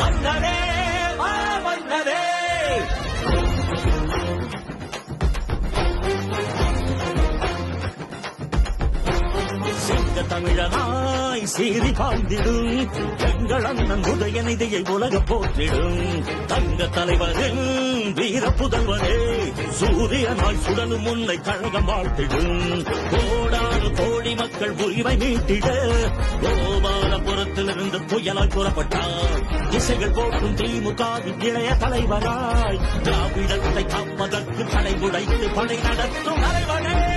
மன்னரே மன்னரே. தமிழனாய் சீறி பாழ்ந்திடும் எங்கள் அண்ணன் உதயநிதியை உலக போற்றிடும். தங்க தலைவரின் வீர புதல்வரே சூரியனாய் சுடலும் உன்னை கழகம் வாழ்த்திடும். கோடான கோடி மக்கள் உரிமை மீட்டிட கோபா கோபாலபுரத்திலிருந்து புயலால் புறப்பட்டார் இசைகள் போற்றும் திமுக இளைய தலைவராய். திராவிடத்தை காப்பதற்கு தடை உடைத்து படை நடத்தும் தலைவரே